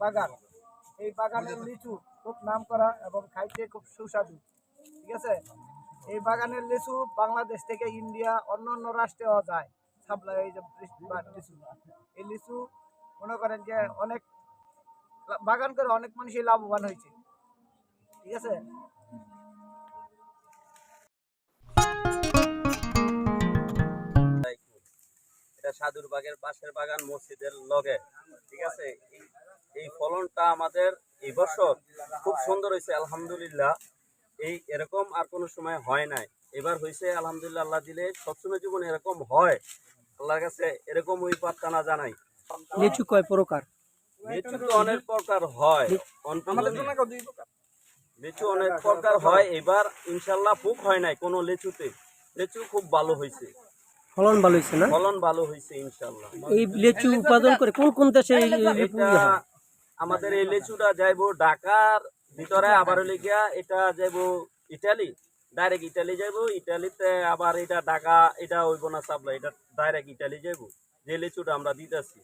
বাগান। এই বাগানের লিচু খুব নাম করা এবং খাইতে খুব সুস্বাদু। ঠিক আছে? এই বাগানের লিচু বাংলাদেশ থেকে ইন্ডিয়া অন্য অন্য রাষ্ট্রেও যায় সাপ্লাই, এই যে লিচু- এই লিচু মনে করেন যে অনেক বাগান করে অনেক মানুষই লাভবান হয়েছে। ঠিক আছে? সাধুর বাগের পাশের বাগান মসজিদের লগে ঠিক আছে? এই- ফলনটা আমাদের এই বছর খুব সুন্দর হয়েছে আলহামদুলিল্লাহ। এই এরকম আর কোনো সময় হয় নাই। এবার হয়েছে আলহামদুলিল্লাহ আল্লাহ দিলে সবসময় জীবনে এরকম হয়। আল্লাহর কাছে এরকম ওই প্রার্থনা জানাই। লিচু কয় প্রকার? লিচু তো অনেক প্রকার হয়। লিচু অনেক প্রকার হয়। এবার ইনশাল্লাহ পোক হয় নাই কোনো লিচুতে। লিচু খুব ভালো হয়েছে। ফলন ভালো হয়েছে না? ফলন ভালো হয়েছে ইনশাল্লাহ এই লিচু উৎপাদন করে কোন কোন দেশে? আমাদের এই লিচুটা যাইবো ঢাকার ভিতরে আবার লিখিয়া এটা যাইবো ইটালি ডাইরেক্ট ইটালি যাইবো। ইটালিতে আবার এটা ঢাকা এটা হইব না সাপ্লাই এটা ডাইরেক্ট ইটালি যাইবো। যে লিচুটা আমরা দিতেছি।